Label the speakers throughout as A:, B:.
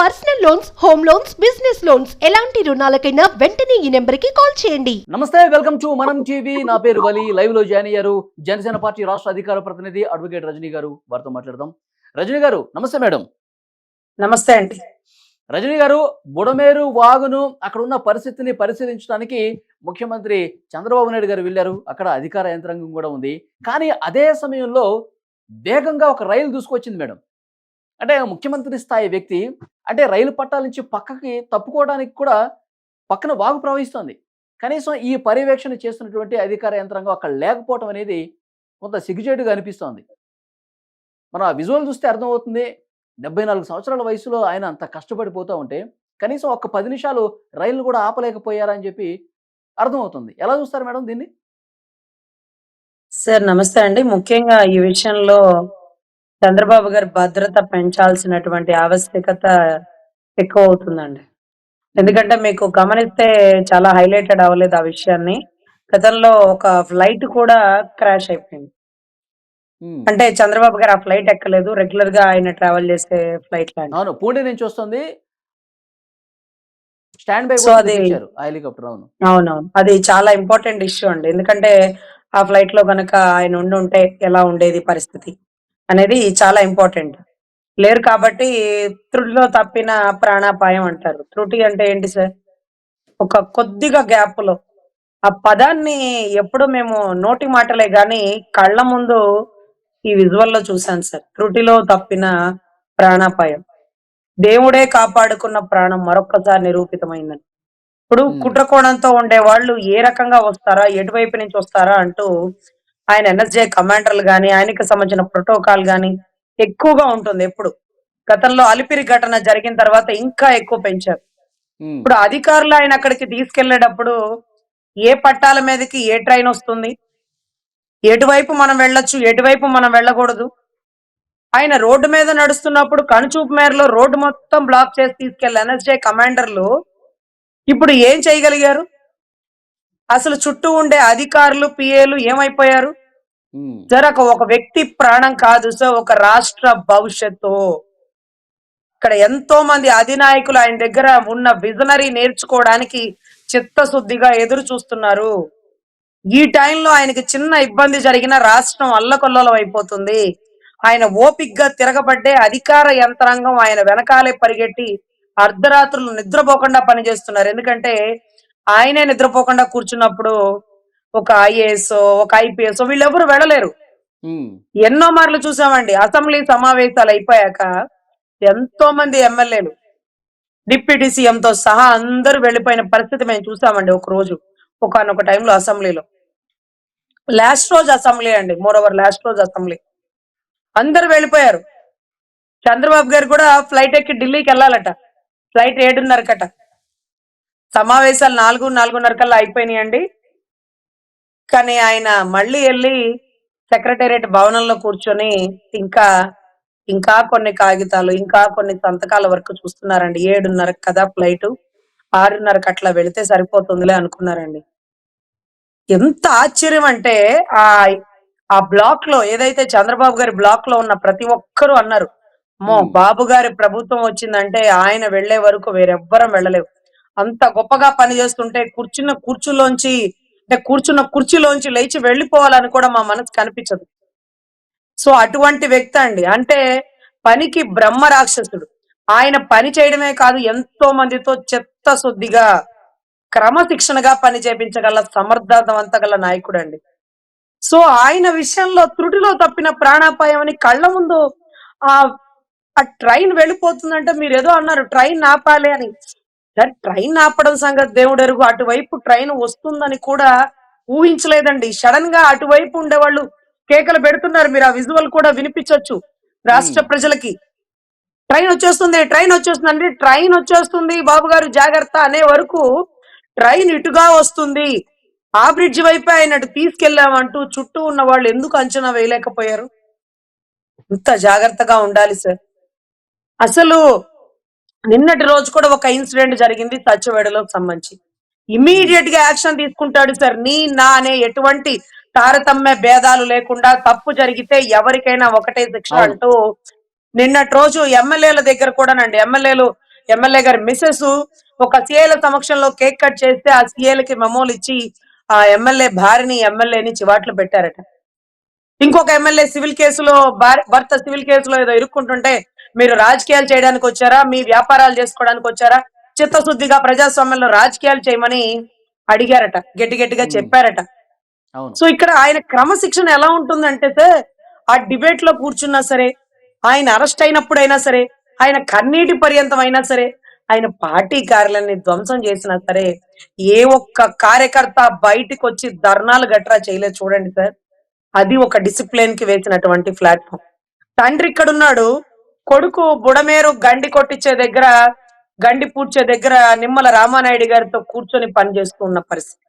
A: Personal loans home loans business loans. ఎలాంటి రుణాలకైనా వెంటనే ఈ నెంబర్కి కాల్ చేయండి.
B: నమస్తే వెల్కమ్ టు మనం టీవీ. నా పేరు వలి. లైవ్లో జాయిన్ అయ్యారు జనసేన పార్టీ రాష్ట్ర అధికార ప్రతినిధి అడ్వకేట్ రజనీ గారు. వారితో మాట్లాడదాం. రజనీ గారు నమస్తే మేడం.
C: నమస్తే అండి.
B: రజనీ గారు బుడమేరు వాగును అక్కడ ఉన్న పరిస్థితిని పరిశీలించడానికి ముఖ్యమంత్రి చంద్రబాబు నాయుడు గారు వెళ్ళారు. అక్కడ అధికార యంత్రాంగం కూడా ఉంది. కానీ అదే సమయంలో వేగంగా ఒక రైలు దూసుకొచ్చింది మేడం. అంటే ముఖ్యమంత్రి స్థాయి వ్యక్తి అంటే రైలు పట్టాల నుంచి పక్కకి తప్పుకోవడానికి కూడా పక్కన వాగు ప్రవహిస్తోంది. కనీసం ఈ పర్యవేక్షణ చేస్తున్నటువంటి అధికార యంత్రాంగం అక్కడ లేకపోవటం అనేది కొంత సిగ్గుచేటుగా అనిపిస్తోంది. మనం ఆ విజువల్ చూస్తే అర్థమవుతుంది డెబ్బై నాలుగు సంవత్సరాల వయసులో ఆయన అంత కష్టపడిపోతూ ఉంటే కనీసం ఒక పది నిమిషాలు రైలు కూడా ఆపలేకపోయారని చెప్పి అర్థమవుతుంది. ఎలా చూస్తారు మేడం దీన్ని?
C: సార్ నమస్తే అండి. ముఖ్యంగా ఈ విషయంలో చంద్రబాబు గారి భద్రత పెంచాల్సినటువంటి ఆవశ్యకత ఎక్కువ అవుతుందండి. ఎందుకంటే మీకు గమనిస్తే చాలా హైలైటెడ్ అవ్వలేదు ఆ విషయాన్ని. గతంలో ఒక ఫ్లైట్ కూడా క్రాష్ అయిపోయింది. అంటే చంద్రబాబు గారు ఆ ఫ్లైట్ ఎక్కలేదు. రెగ్యులర్గా ఆయన ట్రావెల్ చేసే ఫ్లైట్ లాంటి
B: అవును. పూణే నుంచి వస్తుంది. స్టాండ్ బై హెలికాప్టర్ అవును.
C: అవునవును. అది చాలా ఇంపార్టెంట్ ఇష్యూ అండి. ఎందుకంటే ఆ ఫ్లైట్లో గనక ఆయన ఉండి ఉంటే ఎలా ఉండేది పరిస్థితి? అనేది చాలా ఇంపార్టెంట్. లేరు కాబట్టి త్రుటిలో తప్పిన ప్రాణాపాయం అంటారు. త్రుటి అంటే ఏంటి సార్? ఒక కొద్దిగా గ్యాప్లో ఆ పదాన్ని ఎప్పుడు మేము నోటి మాటలే గాని కళ్ళ ముందు ఈ విజువల్లో చూసాను సార్. త్రుటిలో తప్పిన ప్రాణాపాయం. దేవుడే కాపాడుకున్న ప్రాణం మరొక్కసారి నిరూపితమైందని. ఇప్పుడు. కుట్రకోణంతో ఉండే వాళ్ళు ఏ రకంగా వస్తారా ఎటువైపు నుంచి వస్తారా అంటూ ఆయన ఎన్ఎస్జే కమాండర్లు గాని ఆయనకి సంబంధించిన ప్రోటోకాల్ గాని ఎక్కువగా ఉంటుంది ఎప్పుడు. గతంలో అలిపిరి ఘటన జరిగిన తర్వాత ఇంకా ఎక్కువ పెంచారు. ఇప్పుడు అధికారులు ఆయన అక్కడికి తీసుకెళ్ళేటప్పుడు ఏ పట్టాల మీదకి ఏ ట్రైన్ వస్తుంది? ఎటువైపు మనం వెళ్ళొచ్చు? ఎటువైపు మనం వెళ్ళకూడదు? ఆయన రోడ్డు మీద నడుస్తున్నప్పుడు కనుచూపు మేరలో రోడ్డు మొత్తం బ్లాక్ చేసి తీసుకెళ్ళి ఎన్ఎస్జే కమాండర్లు ఇప్పుడు ఏం చేయగలిగారు? అసలు చుట్టూ ఉండే అధికారులు పిఏలు ఏమైపోయారు?
B: ఉమ్.
C: సార్ ఒక ఒక వ్యక్తి ప్రాణం కాదు సార్ ఒక రాష్ట్ర భవిష్యత్తు. ఇక్కడ ఎంతో మంది అధినాయకులు ఆయన దగ్గర ఉన్న విజనరీ నేర్చుకోవడానికి చిత్తశుద్ధిగా ఎదురు చూస్తున్నారు. ఈ టైంలో ఆయనకి చిన్న ఇబ్బంది జరిగిన రాష్ట్రం అల్లకొల్లలం అయిపోతుంది. ఆయన ఓపిగ్గా తిరగబడ్డే అధికార యంత్రాంగం ఆయన వెనకాలే పరిగెట్టి అర్ధరాత్రులు నిద్రపోకుండా పనిచేస్తున్నారు. ఎందుకంటే ఆయనే నిద్రపోకుండా కూర్చున్నప్పుడు ఒక ఐఏఎస్ ఒక ఐపీఎస్ వీళ్ళెవరు వెళ్ళలేరు. ఎన్నో మార్లు చూసామండి. అసెంబ్లీ సమావేశాలు అయిపోయాక ఎంతో మంది ఎమ్మెల్యేలు డిప్యూటీ సీఎం తో సహా అందరూ వెళ్ళిపోయిన పరిస్థితి మేము చూసామండి ఒక రోజు ఒకనొక టైంలో అసెంబ్లీలో. లాస్ట్ రోజు అసెంబ్లీ అండి. మోర్ ఓవర్ లాస్ట్ రోజు అసెంబ్లీ. అందరూ వెళ్ళిపోయారు. చంద్రబాబు గారు కూడా ఫ్లైట్ ఎక్కి ఢిల్లీకి వెళ్ళాలట. ఫ్లైట్ ఏడున్నరకట. సమావేశాలు నాలుగు నాలుగున్నర కల్లా అయిపోయినాయండి. కానీ ఆయన మళ్ళీ వెళ్ళి సెక్రటేరియట్ భవనంలో కూర్చొని ఇంకా ఇంకా కొన్ని కాగితాలు ఇంకా కొన్ని సంతకాల వరకు చూస్తున్నారండి. ఏడున్నర కదా ఫ్లైట్ ఆరున్నరకు అట్లా వెళితే సరిపోతుందిలే అనుకున్నారండి. ఎంత ఆశ్చర్యం అంటే ఆ ఆ బ్లాక్లో ఏదైతే చంద్రబాబు గారి బ్లాక్లో ఉన్న ప్రతి ఒక్కరూ అన్నారు మో. బాబు గారి ప్రభుత్వం వచ్చిందంటే ఆయన వెళ్ళే వరకు వేరెవ్వరం వెళ్ళలేవు. అంత గొప్పగా పని చేస్తుంటే కూర్చున్న కుర్చీలోంచి అంటే కూర్చున్న కుర్చీలోంచి లేచి వెళ్ళిపోవాలని కూడా మా మనసు కనిపించదు. సో అటువంటి వ్యక్తి అండి. అంటే పనికి బ్రహ్మ రాక్షసుడు. ఆయన పని చేయడమే కాదు ఎంతో మందితో చెత్త శుద్ధిగా క్రమశిక్షణగా పని చేపించగల సమర్థవంతగల నాయకుడు అండి సో ఆయన విషయంలో త్రుటిలో తప్పిన ప్రాణాపాయం అని కళ్ళ ముందు ఆ ఆ ట్రైన్ వెళ్ళిపోతుందంటే మీరు ఏదో అన్నారు ట్రైన్ ఆపాలి అని. సార్ ట్రైన్ ఆపడం సంగతి దేవుడు ఎరుగు అటువైపు ట్రైన్ వస్తుందని కూడా ఊహించలేదండి. సడన్గా అటువైపు ఉండేవాళ్ళు కేకలు పెడుతున్నారు. మీరు ఆ విజువల్ కూడా వినిపించొచ్చు రాష్ట్ర. ప్రజలకి. ట్రైన్ వచ్చేస్తుంది ట్రైన్ వచ్చేస్తుంది అంటే ట్రైన్ వచ్చేస్తుంది బాబు గారు జాగ్రత్త అనే వరకు ట్రైన్ ఇటుగా వస్తుంది. ఆ బ్రిడ్జ్ వైపే ఆయన అటు తీసుకెళ్ళామంటూ చుట్టూ ఉన్న వాళ్ళు ఎందుకు అంచనా వేయలేకపోయారు? ఇంత జాగ్రత్తగా ఉండాలి సార్. అసలు నిన్నటి రోజు కూడా ఒక ఇన్సిడెంట్ జరిగింది సత్యవేడలోకి సంబంధించి. ఇమీడియట్గా యాక్షన్ తీసుకుంటాడు సార్. నీ నా అనే ఎటువంటి తారతమ్య భేదాలు లేకుండా తప్పు జరిగితే ఎవరికైనా ఒకటే శిక్ష. అంటూ నిన్నటి రోజు ఎమ్మెల్యేల దగ్గర కూడానండి ఎమ్మెల్యేలు ఎమ్మెల్యే గారి మిస్సెస్ ఒక సీఏల సమక్షంలో కేక్ కట్ చేస్తే ఆ సీఏలకి మెమోలు ఇచ్చి ఆ ఎమ్మెల్యే భార్యని ఎమ్మెల్యేని చివాట్లు పెట్టారట. ఇంకొక ఎమ్మెల్యే సివిల్ కేసులో భార్య భర్త సివిల్ కేసులో ఏదో ఇరుక్కుంటుంటే మీరు రాజకీయాలు చేయడానికి వచ్చారా? మీ వ్యాపారాలు చేసుకోవడానికి వచ్చారా? చిత్తశుద్ధిగా ప్రజాస్వామ్యంలో రాజకీయాలు చేయమని అడిగారట. గట్టి గట్టిగా. చెప్పారట. సో ఇక్కడ ఆయన క్రమశిక్షణ ఎలా ఉంటుందంటే సార్ ఆ డిబేట్లో కూర్చున్నా సరే ఆయన అరెస్ట్ అయినప్పుడైనా సరే ఆయన కన్నీటి పర్యంతం అయినా సరే ఆయన పార్టీ కార్యాలయాన్ని ధ్వంసం చేసినా సరే ఏ ఒక్క కార్యకర్త బయటికి వచ్చి ధర్నాలు గట్రా చేయలేదు చూడండి సార్. అది ఒక డిసిప్లిన్కి వేసినటువంటి ప్లాట్ఫామ్ తండ్రి ఇక్కడ ఉన్నాడు కొడుకు బుడమేరు గండి కొట్టించే దగ్గర గండి పూడ్చే దగ్గర నిమ్మల రామానాయుడు గారితో కూర్చొని పనిచేస్తూ ఉన్న పరిస్థితి.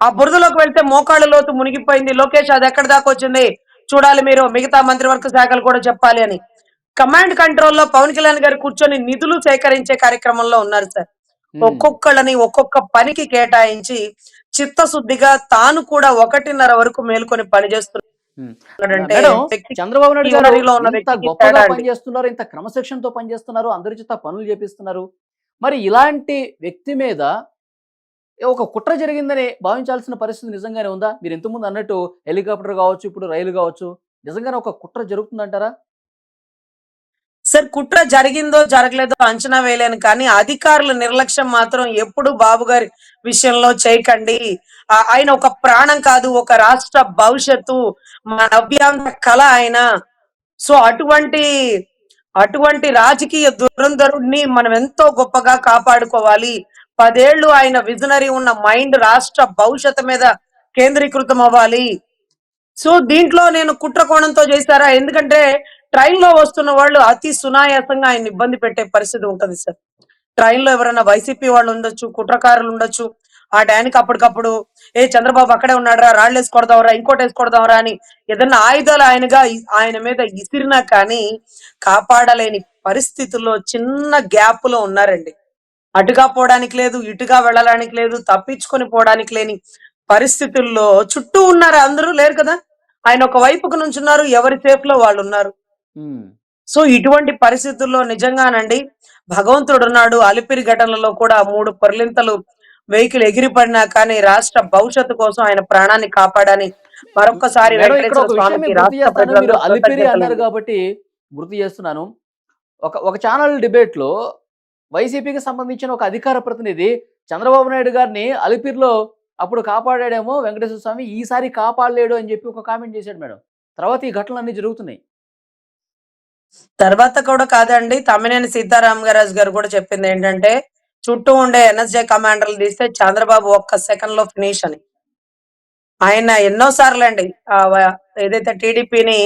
C: ఆ బురదలోకి వెళ్తే మోకాళ్ళ లోతు మునిగిపోయింది లోకేష్ అది ఎక్కడి దాకా వచ్చింది చూడాలి మీరు మిగతా మంత్రివర్గ శాఖలు కూడా చెప్పాలి అని కమాండ్ కంట్రోల్లో పవన్ కళ్యాణ్ గారు కూర్చొని నిధులు సేకరించే కార్యక్రమంలో ఉన్నారు సార్. ఒక్కొక్కళ్ళని ఒక్కొక్క పనికి కేటాయించి చిత్తశుద్ధిగా తాను కూడా ఒకటిన్నర వరకు మేల్కొని
B: ఉమ్. చంద్రబాబు నాయుడు గారు ఇంత గొప్పగా. పనిచేస్తున్నారు ఇంత క్రమశిక్షణతో పనిచేస్తున్నారు అందరి చేత పనులు చేపిస్తున్నారు. మరి ఇలాంటి వ్యక్తి మీద ఒక కుట్ర జరిగిందని భావించాల్సిన పరిస్థితి నిజంగానే ఉందా? మీరు ఇంతకుముందు అన్నట్టు హెలికాప్టర్ కావచ్చు ఇప్పుడు రైలు కావచ్చు నిజంగానే ఒక కుట్ర జరుగుతుందంటారా?
C: సార్ కుట్ర జరిగిందో జరగలేదో అంచనా వేయలేను కానీ అధికారుల నిర్లక్ష్యం మాత్రం ఎప్పుడు బాబు గారి విషయంలో చేయకండి. ఆయన ఒక ప్రాణం కాదు ఒక రాష్ట్ర భవిష్యత్తు మన అభ్యాంత కళ ఆయన. సో అటువంటి అటువంటి రాజకీయ దురంధరుణ్ణి మనం ఎంతో గొప్పగా కాపాడుకోవాలి. పదేళ్ళు ఆయన విజనరీ ఉన్న మైండ్ రాష్ట్ర భవిష్యత్తు మీద కేంద్రీకృతం అవ్వాలి సో దీంట్లో నేను కుట్ర కోణంతో చేశారా? ఎందుకంటే ట్రైన్లో వస్తున్న వాళ్ళు అతి సునాయాసంగా ఆయన ఇబ్బంది పెట్టే పరిస్థితి ఉంటుంది సార్ ట్రైన్లో ఎవరైనా వైసీపీ వాళ్ళు ఉండొచ్చు కుట్రకారులు ఉండొచ్చు ఆ టైంకి అప్పటికప్పుడు ఏ చంద్రబాబు అక్కడే ఉన్నాడరా రాళ్ళు వేసి కొడదాంరా ఇంకోటి వేసి కొడదాంరా అని ఏదన్నా ఆయుధాలు ఆయనగా ఆయన మీద ఇసిరినా కానీ కాపాడలేని పరిస్థితుల్లో చిన్న గ్యాప్లో ఉన్నారండి. అటుగా పోవడానికి లేదు ఇటుగా వెళ్ళడానికి లేదు తప్పించుకొని పోవడానికి లేని పరిస్థితుల్లో చుట్టూ ఉన్నారు? అందరూ లేరు కదా? ఆయన ఒక వైపుకు నుంచున్నారు ఎవరి సేఫ్లో వాళ్ళు ఉన్నారు? సో ఇటువంటి పరిస్థితుల్లో నిజంగానండి భగవంతుడు ఉన్నాడు అలిపిరి ఘటనలో కూడా మూడు పొరలింతలు వెహికల్ ఎగిరిపడినా కానీ రాష్ట్ర భవిష్యత్తు కోసం ఆయన ప్రాణాన్ని కాపాడని మరొక్కసారి
B: మేడం, ఇక్కడ
C: వెంకటేశ్వర
B: ఒక విషయం
C: స్వామికి
B: మీకు గుర్తు
C: రాష్ట్ర
B: చేస్తాను. మీరు
C: ప్రజలందరూ
B: అలిపిరి అన్నారు. కాబట్టి గుర్తు చేస్తున్నాను. ఒక ఒక ఛానల్ డిబేట్లో వైసీపీకి సంబంధించిన ఒక అధికార ప్రతినిధి చంద్రబాబు నాయుడు గారిని అలిపిరిలో అప్పుడు కాపాడాడేమో వెంకటేశ్వర స్వామి ఈసారి కాపాడలేడు అని చెప్పి ఒక కామెంట్ చేశాడు మేడం. తర్వాత ఈ ఘటనలు అన్ని జరుగుతున్నాయి.
C: తర్వాత కూడా కాదండి తమ్మినేని సీతారామరాజు గారు కూడా చెప్పింది ఏంటంటే చుట్టూ ఉండే ఎన్ఎస్జే కమాండర్లు తీస్తే చంద్రబాబు ఒక్క సెకండ్లో ఫినిష్ అని ఆయన ఎన్నో సార్లు అండి ఏదైతే టీడీపీని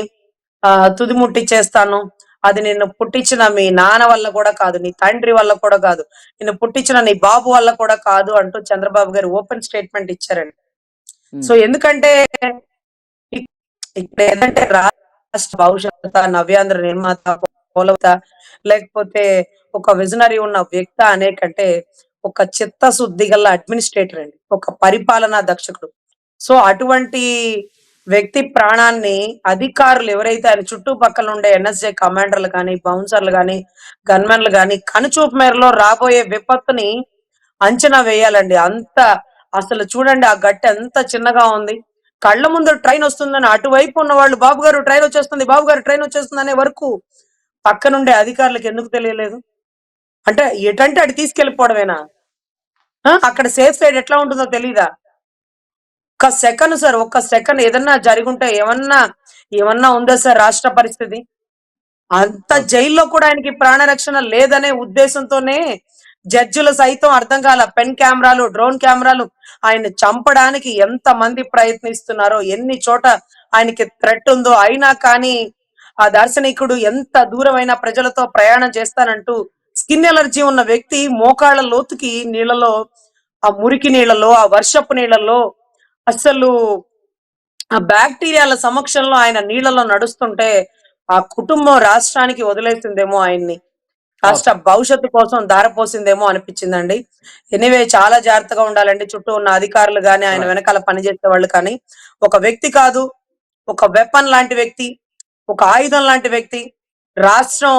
C: తుది ముట్టిచ్చేస్తాను అది నిన్ను పుట్టించిన మీ నాన్న వల్ల కూడా కాదు నీ తండ్రి వల్ల కూడా కాదు నిన్ను పుట్టించిన నీ బాబు వల్ల కూడా కాదు అంటూ చంద్రబాబు గారు ఓపెన్ స్టేట్మెంట్ ఇచ్చారండి. సో ఎందుకంటే ఇక్- ఇక్కడ ఏంటంటే రాష్ట్ర భవిష్యత్ నవ్యాంధ్ర నిర్మాత పోలవత లేకపోతే ఒక విజనరీ ఉన్న వ్యక్తి అనే కంటే ఒక చిత్తశుద్ధి గల అడ్మినిస్ట్రేటర్ అండి. ఒక పరిపాలనా దక్షకుడు. సో అటువంటి వ్యక్తి ప్రాణాన్ని అధికారులు ఎవరైతే ఆయన చుట్టుపక్కల ఉండే ఎన్ఎస్జే కమాండర్లు కానీ బౌన్సర్లు కానీ గన్మెన్లు కానీ కనుచూపు మేరలో రాబోయే విపత్తుని అంచనా వేయాలండి. అంత అసలు చూడండి ఆ గట్టె ఎంత చిన్నగా ఉంది. కళ్ళ ముందు ట్రైన్ వస్తుందని అటువైపు ఉన్న వాళ్ళు బాబు గారు ట్రైన్ వచ్చేస్తుంది బాబు గారు ట్రైన్ వచ్చేస్తుంది అనే వరకు పక్కనుండే అధికారులకు ఎందుకు తెలియలేదు? అంటే ఎటంటే అటు తీసుకెళ్ళిపోవడమేనా ఆ? అక్కడ సేఫ్ సైడ్ ఎట్లా ఉంటుందో తెలీదా? ఒక్క సెకండ్ సార్ ఒక్క సెకండ్ ఏదన్నా జరుగుంటే ఏమన్నా ఏమన్నా ఉందా సార్ రాష్ట్ర పరిస్థితి? అంత జైల్లో కూడా ఆయనకి ప్రాణ రక్షణ లేదనే ఉద్దేశంతోనే జడ్జిలు సైతం అర్థం కాల పెన్ కెమెరాలు డ్రోన్ కెమెరాలు ఆయన చంపడానికి ఎంత మంది ప్రయత్నిస్తున్నారో ఎన్ని చోట ఆయనకి థ్రెట్ ఉందో అయినా కానీ ఆ దార్శనికుడు ఎంత దూరమైన ప్రజలతో ప్రయాణం చేస్తానంటూ స్కిన్ ఎలర్జీ ఉన్న వ్యక్తి మోకాళ్ళ లోతుకి నీళ్ళలో ఆ మురికి నీళ్ళలో ఆ వర్షపు నీళ్ళలో అసలు ఆ బ్యాక్టీరియాల సమక్షంలో ఆయన నీళ్ళలో నడుస్తుంటే ఆ కుటుంబం రాష్ట్రానికి వదిలేసిందేమో ఆయన్ని. రాష్ట్ర భవిష్యత్తు కోసం దారపోసిందేమో అనిపించిందండి. ఎనివే చాలా జాగ్రత్తగా ఉండాలండి. చుట్టూ ఉన్న అధికారులు గాని ఆయన. వెనకాల పనిచేసే వాళ్ళు కానీ ఒక వ్యక్తి కాదు ఒక వెపన్ లాంటి వ్యక్తి ఒక ఆయుధం లాంటి వ్యక్తి రాష్ట్రం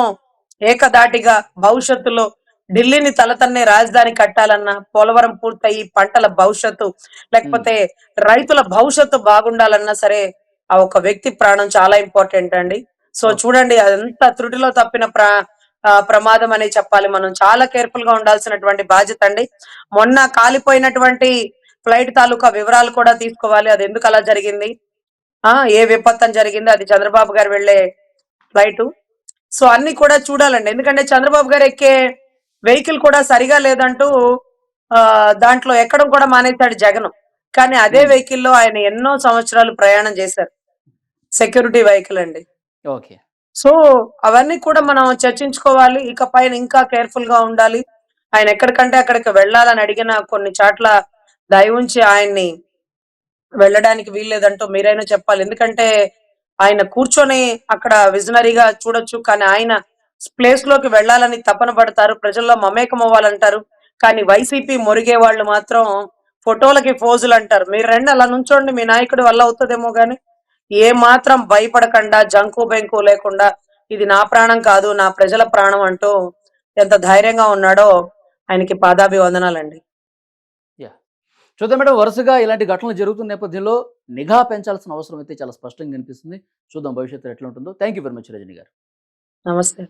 C: ఏకదాటిగా భవిష్యత్తులో ఢిల్లీని తలతన్నే రాజధాని కట్టాలన్నా పోలవరం పూర్తయి పంటల భవిష్యత్తు లేకపోతే రైతుల భవిష్యత్తు బాగుండాలన్నా సరే ఆ ఒక వ్యక్తి ప్రాణం చాలా ఇంపార్టెంట్ అండి. సో. చూడండి అదంతా త్రుటిలో తప్పిన ప్ర ప్రమాదం అనే చెప్పాలి మనం. చాలా కేర్ఫుల్గా ఉండాల్సినటువంటి బాధ్యత అండి. మొన్న కాలిపోయినటువంటి ఫ్లైట్ తాలూకా వివరాలు కూడా తీసుకోవాలి. అది ఎందుకు అలా జరిగింది? ఆ ఏ విపత్తు జరిగింది? అది చంద్రబాబు గారు వెళ్ళే ఫ్లైట్. సో అన్ని కూడా చూడాలండి. ఎందుకంటే చంద్రబాబు గారు ఎక్కే వెహికల్ కూడా సరిగా లేదంటూ ఆ దాంట్లో ఎక్కడం కూడా మానేశాడు జగన్. కానీ అదే
B: Hmm.
C: వెహికల్లో ఆయన ఎన్నో సంవత్సరాలు ప్రయాణం చేశారు. సెక్యూరిటీ వెహికల్ అండి.
B: ఓకే.
C: సో అవన్నీ కూడా మనం చర్చించుకోవాలి. ఇక పైన ఇంకా కేర్ఫుల్గా ఉండాలి. ఆయన ఎక్కడికంటే అక్కడికి వెళ్ళాలని అడిగిన కొన్ని చోట్ల దయ ఉంచి ఆయన్ని వెళ్ళడానికి వీల్లేదంటూ మీరైనా చెప్పాలి. ఎందుకంటే ఆయన కూర్చొని అక్కడ విజనరీగా చూడొచ్చు. కానీ ఆయన ప్లేస్లోకి వెళ్ళాలని తపన పడతారు. ప్రజల్లో మమేకం అవ్వాలంటారు. కానీ వైసీపీ మొరిగే వాళ్ళు మాత్రం ఫోటోలకి ఫోజులు అంటారు మీరు రండి అలా నుంచోండి. మీ నాయకుడి వల్ల అవుతుందేమో గాని. ఏ మాత్రం భయపడకుండా జంకు బెంకు లేకుండా ఇది నా ప్రాణం కాదు నా ప్రజల ప్రాణం అంటూ ఎంత ధైర్యంగా ఉన్నాడో ఆయనకి పాదాభివందనాలండి.
B: చూద్దాం మేడం వరుసగా ఇలాంటి ఘటనలు జరుగుతున్న నేపథ్యంలో నిఘా పెంచాల్సిన అవసరం అయితే చాలా స్పష్టంగా కనిపిస్తుంది చూద్దాం భవిష్యత్తు ఎట్లా ఉంటుందో thank you very much Rajani garu.
C: నమస్తే.